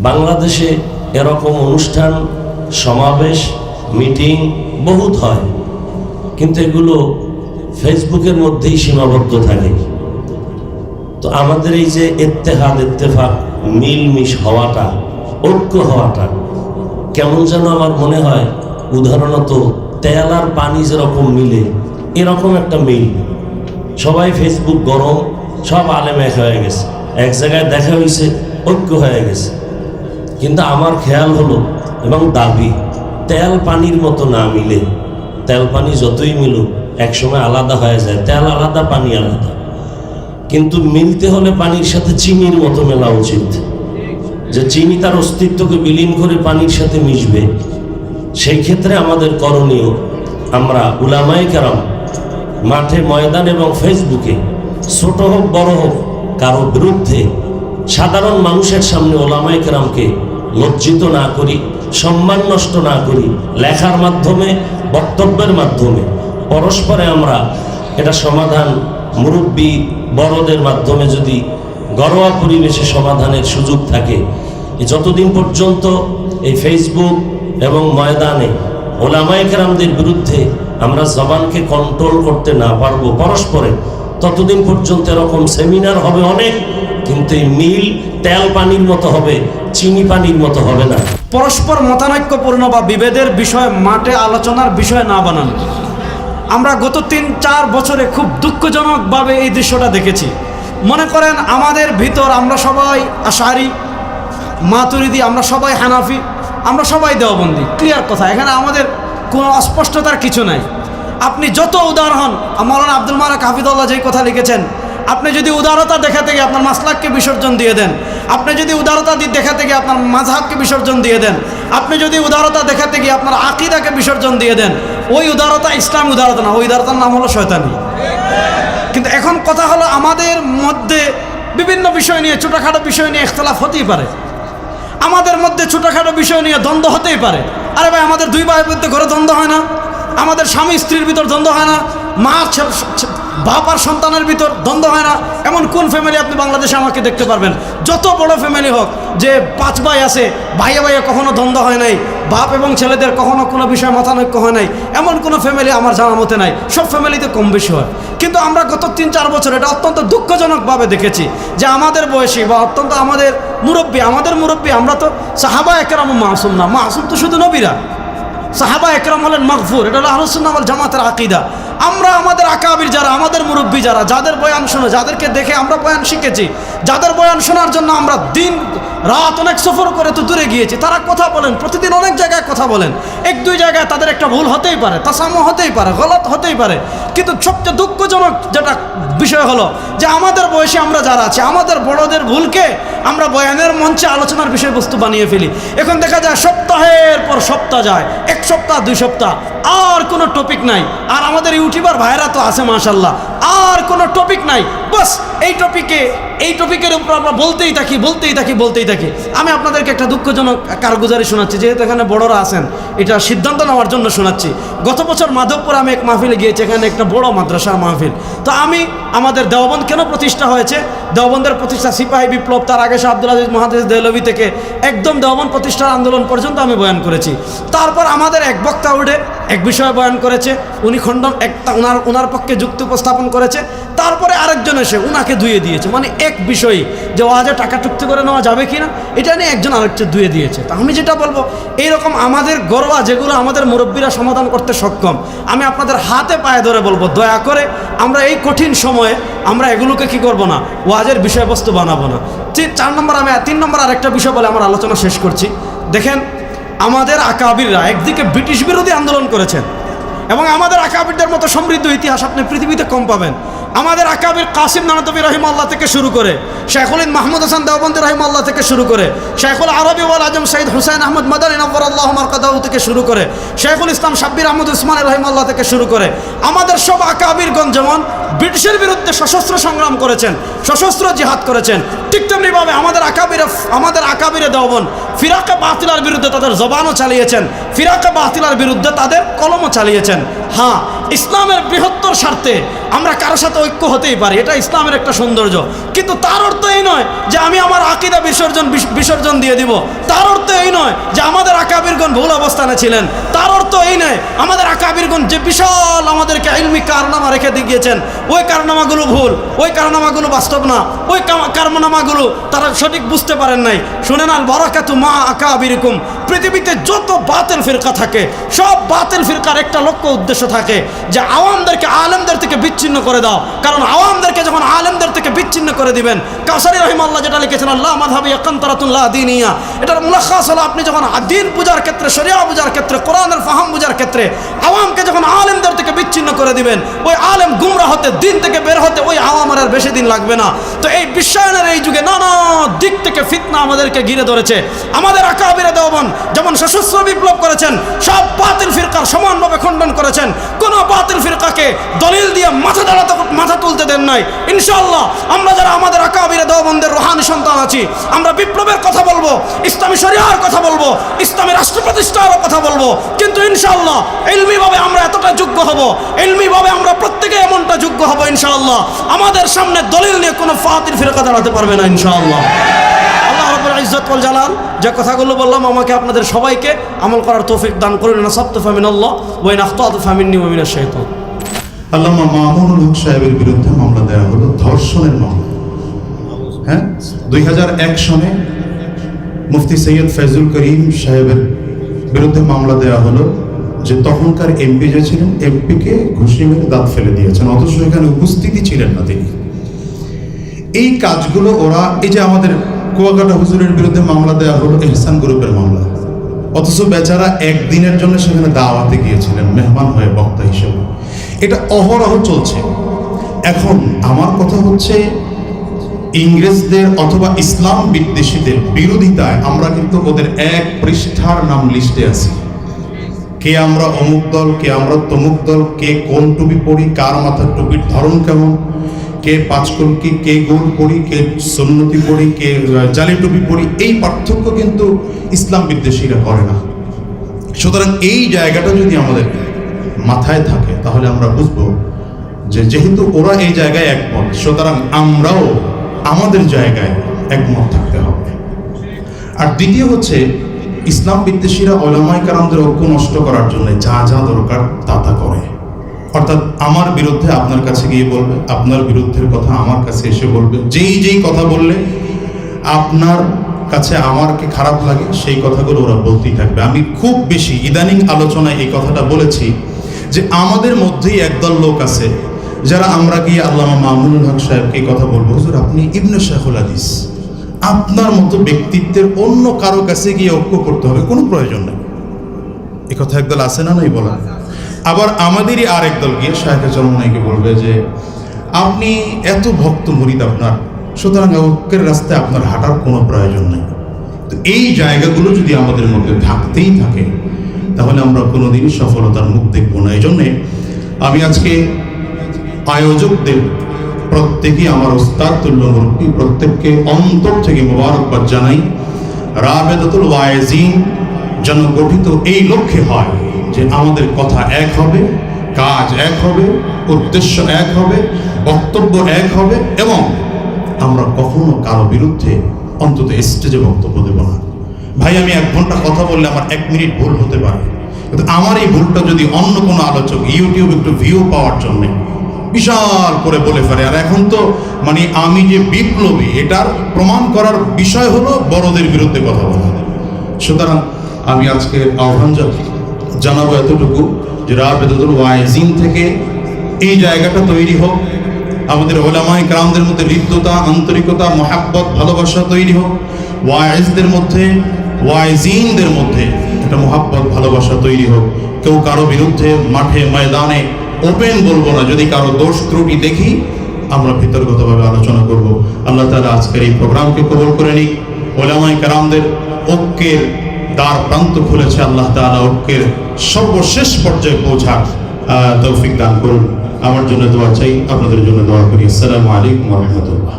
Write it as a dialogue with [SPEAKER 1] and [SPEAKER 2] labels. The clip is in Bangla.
[SPEAKER 1] বাংলাদেশে এরকম অনুষ্ঠান, সমাবেশ, মিটিং বহুত হয়। কিন্তু এগুলো ফেসবুকের মধ্যেই সীমাবদ্ধ থাকে। তো আমাদের এই যে ইত্তেহাদ, ইত্তেফাক, মিলমিশ হওয়াটা, ঐক্য হওয়াটা, কেমন যেন আমার মনে হয়, উদাহরণত তেল আর পানি যেরকম মিলে, এরকম একটা মিল। সবাই ফেসবুক গরম, সব আলেম এক হয়ে গেছে। এক জায়গায় দেখা হয়েছে ঐক্য হয়ে গেছে। কিন্তু আমার খেয়াল হলো এবং দাবি, তেল পানির মতো না মিলে। তেল পানি যতই মিলুক, একসময় আলাদা হয়ে যায়। তেল আলাদা, পানি আলাদা। কিন্তু মিলতে হলে পানির সাথে চিনির মতো মেলা উচিত। যে চিনি তার অস্তিত্বকে বিলীন করে পানির সাথে মিশবে। সেই ক্ষেত্রে আমাদের করণীয়, আমরা উলামাই কারাম, মাঠে ময়দান এবং ফেসবুকে, ছোট হোক, বড় হোক, কারও বিরুদ্ধে সাধারণ মানুষের সামনে ওলামাই কেরামকে লজ্জিত না করি, সম্মান নষ্ট না করি, লেখার মাধ্যমে, বক্তব্যের মাধ্যমে। পরস্পরে আমরা এটা সমাধান, মুরব্বী বড়দের মাধ্যমে যদি ঘরোয়া পরিবেশে সমাধানের সুযোগ থাকে যতদিন পর্যন্ত এই ফেসবুক এবং ময়দানে ওলামাই কেরামদের বিরুদ্ধে আমরা জবানকে কন্ট্রোল করতে না পারব পরস্পরে, ততদিন পর্যন্ত এরকম সেমিনার হবে অনেক, কিন্তু এই মিল তেল পানির মতো হবে চিনি পানির মতো হবে না।
[SPEAKER 2] পরস্পর মতানৈক্যপূর্ণ বা বিভেদের বিষয় মাঠে আলোচনার বিষয় না বানানো। আমরা গত তিন, চার বছরে খুব দুঃখজনকভাবে এই দৃশ্যটা দেখেছি। মনে করেন আমাদের ভিতর আমরা সবাই আশারি, মাতুরিদি, আমরা সবাই হানাফি, আমরা সবাই দেওবন্দি। ক্লিয়ার কথা, এখানে আমাদের কোনো অস্পষ্টতার কিছু নাই। আপনি যত উদাহরণ মৌলানা আব্দুল মারাক হাফিদুল্লাহ যেই কথা লিখেছেন আপনি যদি উদারতা দেখাতে গিয়ে আপনার মাসলাককে বিসর্জন দিয়ে দেন, আপনি যদি উদারতা দেখাতে গিয়ে আপনার মাঝহাবকে বিসর্জন দিয়ে দেন, আপনি যদি উদারতা দেখাতে গিয়ে আপনার আকিদাকে বিসর্জন দিয়ে দেন, ওই উদারতা ইসলাম উদারতা না, ওই উদারতার নাম হলো শয়তানি। কিন্তু এখন কথা হলো আমাদের মধ্যে বিভিন্ন বিষয় নিয়ে, ছোটোখাটো বিষয় নিয়ে ইখতলাফ হতেই পারে। আমাদের মধ্যে ছোটোখাটো বিষয় নিয়ে দ্বন্দ্ব হতেই পারে। আরে ভাই, আমাদের দুই ভাইয়ের মধ্যে ঘরে দ্বন্দ্ব হয় না। আমাদের স্বামী স্ত্রীর ভিতর দ্বন্দ্ব হয় না। মা বাপ আর সন্তানের ভিতর দ্বন্দ্ব হয় না। এমন কোন ফ্যামিলি আপনি বাংলাদেশে আমাকে দেখতে পারবেন? যত বড় ফ্যামিলি হোক, যে পাঁচ ভাই আছে, ভাইয়ে ভাইয়ে কখনো দ্বন্দ্ব হয় নাই, বাপ এবং ছেলেদের কখনো কোনো বিষয়ে মতানৈক্য হয় নাই, এমন কোনো ফ্যামিলি আমার জানা মতে নাই। সব ফ্যামিলিতে কম বেশি হয়। কিন্তু আমরা গত তিন চার বছর এটা অত্যন্ত দুঃখজনকভাবে দেখেছি যে আমাদের বয়সী বা অত্যন্ত আমাদের মুরব্বী আমাদের মুরব্বী আমরা তো সাহাবা একরাম মাসুম না। মাসুম তো শুধু নবীরা। সাহাবা একরাম হলেন মকফুর এটা হলো আহলুসুন্না ওয়াল জামাতের আকিদা। আমরা আমাদের আকাবির যারা, আমাদের মুরব্বী যারা, যাদের বয়ান শোনো, যাদেরকে দেখে আমরা বয়ান শিখেছি, যাদের বয়ান শোনার জন্য আমরা দিন, রাত অনেক সফর করে তো দূরে গিয়েছি, তারা কথা বলেন, প্রতিদিন অনেক জায়গায় কথা বলেন। এক দুই জায়গায় তাদের একটা ভুল হতেই পারে তাসামো হতেই পারে, গলত হতেই পারে। কিন্তু সবচেয়ে দুঃখজনক যেটা বিষয় হলো যে আমাদের বয়সে আমরা যারা আছি, আমাদের বড়দের ভুলকে আমরা বয়ানের মঞ্চে আলোচনার বিষয়বস্তু বানিয়ে ফেলি। এখন দেখা যায় সপ্তাহের পর সপ্তাহ যায়, এক সপ্তাহ, দুই সপ্তাহ, আর কোনো টপিক নাই। আর আমাদের ইউটিউবার ভাইরা তো আছে মাশাল্লাহ আর কোনো টপিক নাই। বাস, এই টপিকে এই টপিকের উপর আমরা বলতেই থাকি বলতেই থাকি বলতেই থাকি। আমি আপনাদেরকে একটা দুঃখজনক কারগুজারি শোনাচ্ছি, যেহেতু এখানে বড়রা আছেন, এটা সিদ্ধান্ত নেওয়ার জন্য শোনাচ্ছি। গত বছর মাধবপুর আমি এক মাহফিলে গিয়েছি, এখানে একটা বড় মাদ্রাসার মাহফিল। তো আমি, আমাদের দেওবন্দ কেন প্রতিষ্ঠা হয়েছে? দেওবন্দের প্রতিষ্ঠা সিপাহী বিপ্লব, তার আগে শাহ আব্দুল আজিজ মহাদেশ দেহলভি থেকে একদম দেওবন্দ প্রতিষ্ঠার আন্দোলন পর্যন্ত আমি বয়ান করেছি। তারপর আমাদের এক বক্তা উঠে এক বিষয়ে বয়ান করেছে, উনি খণ্ডন, একটা ওনার ওনার পক্ষে যুক্তি উপস্থাপন করেছে। তারপরে আরেকজন এসে উনাকে ধুয়ে দিয়েছে। মানে এক বিষয়ই যে ওয়াজে টাকা চুক্তি করে নেওয়া যাবে কি না এটা নিয়ে একজন আরেকটা ধুয়ে দিয়েছে। তা আমি যেটা বলব, এইরকম আমাদের গরোয়া যেগুলো আমাদের মুরব্বীরা সমাধান করতে সক্ষম, আমি আপনাদের হাতে পায়ে ধরে বলব, দয়া করে আমরা এই কঠিন সময়ে আমরা এগুলোকে কি করব না, ওয়াজের বিষয়বস্তু বানাবো না। চার নম্বর আমি, তিন নম্বর আরেকটা বিষয় বলে আমার আলোচনা শেষ করছি। দেখেন, আমাদের আকাবিররা একদিকে ব্রিটিশ বিরোধী আন্দোলন করেছেন এবং আমাদের আকাবিরদের মতো সমৃদ্ধ ইতিহাস আপনি পৃথিবীতে কম পাবেন। আমাদের আকাবির কাসিম নানতবী রহিম আল্লাহ থেকে শুরু করে শেখুল মাহমুদ হাসান দেওবন্দি রহিম আল্লাহ থেকে শুরু করে শেখুল আরবি ওয়াল আজম সঈদ হুসাইন আহমদ মাদানী নব্বর আল্লাহ মারকাদাউ থেকে শুরু করে শেখুল ইসলাম সাব্বির আহমদ উসমান রহিম আল্লাহ থেকে শুরু করে আমাদের সব আকাবিরগঞ্জ যেমন ব্রিটিশের বিরুদ্ধে সশস্ত্র সংগ্রাম করেছেন, সশস্ত্র জিহাদ করেছেন, ঠিক তেমনিভাবে আমাদের আকাবিরে আমাদের আকাবিরে দেওবন ফিরাকে বাতিলার বিরুদ্ধে তাদের জবানও চালিয়েছেন, ফিরাকে বাতিলার বিরুদ্ধে তাদের কলমও চালিয়েছেন। হ্যাঁ ইসলামের বৃহত্তর স্বার্থে আমরা কারও সাথে ঐক্য হতেই পারি, এটা ইসলামের একটা সৌন্দর্য। কিন্তু তার অর্থ এই নয় যে আমি আমার আকিদা বিসর্জন বিসর্জন দিয়ে দিব। তার অর্থ এই নয় যে আমাদের আকাবিরগণ ভুল অবস্থানে ছিলেন। তার অর্থ এই নয়, আমাদের আকাবিরগণ যে বিশাল আমাদেরকে ইলমি কারনামা রেখে দিয়ে গিয়েছেন, ওই কারনামাগুলো ভুল, ওই কারনামাগুলো বাস্তব না, ওই কারনামাগুলো তারা সঠিক বুঝতে পারেন নাই। শুনেন আল বারাকাতু মা আকাবিরকুম। পৃথিবীতে যত বাতিল ফিরকা থাকে, সব বাতিল ফিরকার একটা লক্ষ্য উদ্দেশ্য থাকে যে আওয়ামদেরকে আলেমদের থেকে বিচ্ছিন্ন করে দাও। কারণ আওয়ামদেরকে যখন আলেমদের থেকে বিচ্ছিন্ন করে দিবেন, কাসারি রহিমাল্লাহ যেটা লিখেছেন, আল্লাহ মাধাবি একান্তরাতুল্লাহ দিনিয়া। এটার মুলাখাস হলো আপনি যখন দিন পূজার ক্ষেত্রে, শরিয়া পূজার ক্ষেত্রে, কোরআনের ফাহাম পূজার ক্ষেত্রে, আওয়ামকে যখন আলেমদের থেকে বিচ্ছিন্ন করে দিবেন, ওই আলেম গুমরা হতে, দিন থেকে বের হতে ওই আওয়ামের আর বেশি দিন লাগবে না। তো এই বিশ্বায়নের এই যুগে নানা দিক থেকে ফিতনা আমাদেরকে ঘিরে ধরেছে। আমাদের আকাবিরে দেওয়ান যেমন সশস্ত্র বিপ্লব করেছেন, সব বাতিল ফিরকার সমানভাবে খণ্ডন করেছেন। কোন বাতিল ফিরকাকে দলিল দিয়ে মাথা দাঁড়াতে মাথা তুলতে দেন নাই। ইনশাআল্লাহ, আমরা যারা আমাদের আকাবিরে দেওবন্দের রোহানি সন্তান আছি, আমরা বিপ্লবের কথা বলব, ইসলামী শরিয়ার কথা বলব, ইসলামী রাষ্ট্র প্রতিষ্ঠার কথা বলব, কিন্তু ইনশাআল্লাহ, ইলমিভাবে আমরা এতটা যোগ্য হব, ইলমিভাবে আমরা প্রত্যেকে এমনটা যোগ্য হব, ইনশাআল্লাহ, আমাদের সামনে দলিল নিয়ে কোনো ফাতিল ফিরকা দাঁড়াতে পারবে না রব্বুল ইজ্জত ওয়াল জালাল, যে কথাগুলো বললাম, আমাকে আপনাদের সবাইকে আমল করার তৌফিক দান করুন। না সপ্ত ফামিন আল্লাহ ওয়াইন আখতাত ফামিন্নি ওয়ামিনা শাইতান।
[SPEAKER 3] আল্লামা মামুনুল হক সাহেবের বিরুদ্ধে মামলা দেওয়া হলো ধর্ষণের মামলা। হ্যাঁ? দুই হাজার এক সনে মুফতি সৈয়দ ফৈজুল করিম সাহেবের বিরুদ্ধে মামলা দেওয়া হলো যে তখনকার এমপি যে ছিলেন, এমপিকে ঘুষি মেরে দাঁত ফেলে দিয়েছেন। অথচ এখানে উপস্থিতি ছিলেন না তিনি। এই কাজগুলো ওরা, এই যে আমাদের কুয়াকাটা হুজুরের বিরুদ্ধে মামলা দেওয়া হলো এহসান গ্রুপের মামলা। অথচ বেচারা একদিনের জন্য সেখানে দাওয়াতে গিয়েছিলেন, মেহমান হয়ে বক্তা হিসেবে। এটা অহরহ চলছে। এখন আমার কথা হচ্ছে, ইংরেজদের অথবা ইসলাম বিদ্বেষীদের বিরোধিতায় আমরা কিন্তু ওদের এক পৃষ্ঠার নাম লিস্টে আছি। কে আমরা অমুক দল, কে আমরা তমুক দল, কে কোন টুপি পরি, কার মাথার টুপির ধরন কেমন কে পাঁচকলকি কে গোল পড়ি, কে সন্নতি পড়ি, কে জালি টুপি পড়ি, এই পার্থক্য কিন্তু ইসলাম বিদ্বেষীরা করে না। সুতরাং এই জায়গাটা যদি আমাদের মাথায় থাকে, তাহলে আমরা বুঝব যে যেহেতু ওরা এই জায়গায় একমত, সুতরাং আমরাও আমাদের জায়গায় একমত থাকতে হবে। আর দ্বিতীয় হচ্ছে, ইসলাম বিদ্বেষীরা ওলামাই কারামদের ঐক্য নষ্ট করার জন্য যা যা দরকার তা তা করে। অর্থাৎ আমার বিরুদ্ধে আপনার কাছে গিয়ে বলবে, আপনার বিরুদ্ধের কথা আমার কাছে এসে বলবে। যেই যেই কথা বললে, আপনার কাছে আমারকে খারাপ লাগে, সেই কথাগুলো ওরা বলতেই থাকবে। আমি খুব বেশি ইদানিং আলোচনায় এই কথাটা বলেছি যে আমাদের মধ্যেই একদল লোক আছে যারা আমরা গিয়ে আল্লামা মামুনুল হক সাহেবকে এই কথা বলব, হুজুর, আপনি ইবনে শেখুল হাদিস। আপনার মতো ব্যক্তিত্বের অন্য কারও কাছে গিয়ে ঐক্য করতে হবে, কোনো প্রয়োজন নেই। এ কথা একদল আছে না নাই বলা? আবার আমাদেরই আর একদল গিয়ে শাহেখ চরমনাইকে বলবে যে, আপনি এত ভক্ত মুরিদ আপনার, সুতরাং ঐক্যের রাস্তায় আপনার হাঁটার কোনো প্রয়োজন নেই। তো এই জায়গাগুলো যদি আমাদের মধ্যে থাকতেই থাকে, তাহলে আমরা কোনোদিনই সফলতার মুখ দেখব না। এই জন্যে আমি আজকে আয়োজকদের, প্রত্যেকেই আমার ওস্তাদ তুল্য মুরব্বী, প্রত্যেককে অন্তর থেকে মোবারকবাদ জানাই, রাবেদাতুল ওয়াইজিন যেন গঠিত এই লক্ষ্যে হয়। যে আমাদের কথা এক হবে, কাজ এক হবে, উদ্দেশ্য এক হবে, বক্তব্য এক হবে এবং আমরা কখনো কারও বিরুদ্ধে অন্তত স্টেজে বক্তব্য দেব না। ভাই, আমি এক ঘণ্টা কথা বললে আমার এক মিনিট ভুল হতে পারে। কিন্তু আমার এই ভুলটা যদি অন্য কোনো আলোচক ইউটিউব একটু ভিউ পাওয়ার জন্যে বিশাল করে বলে ফেলে। আর এখন তো মানে আমি যে বিপ্লবী, এটার প্রমাণ করার বিষয় হলো বড়দের বিরুদ্ধে কথা বলা। সুতরাং আমি আজকে আহ্বান জা- জানাব এতটুকু যে রাবেদুল ওয়াইজিন থেকে এই জায়গাটা তৈরি হোক। আমাদের ওলামাই গ্রামদের মধ্যে হৃদ্যতা আন্তরিকতা, মহাব্বত, ভালোবাসা তৈরি হোক। ওয়াইজদের মধ্যে, ওয়াইজিনদের মধ্যে একটা মহাব্বত, ভালোবাসা তৈরি হোক। কেউ কারও বিরুদ্ধে মাঠে, ময়দানে ওপেন বলব না। যদি কারও দোষ ত্রুটি দেখি, আমরা ভিতরগতভাবে আলোচনা করব। আল্লাহ তালা আজকের এই প্রোগ্রামকে কবল করে নিই ওলামাই কারামদের ঐক্যের দ্বার প্রান্ত খুলেছে আল্লাহ তালা ঐক্যের সর্বশেষ পর্যায়ে পৌঁছার তৌফিক দান করুন। আমার জন্য দোয়া চাই, আপনাদের জন্য দোয়া করি। আসসালামু আলাইকুম রহমতুল্লাহ।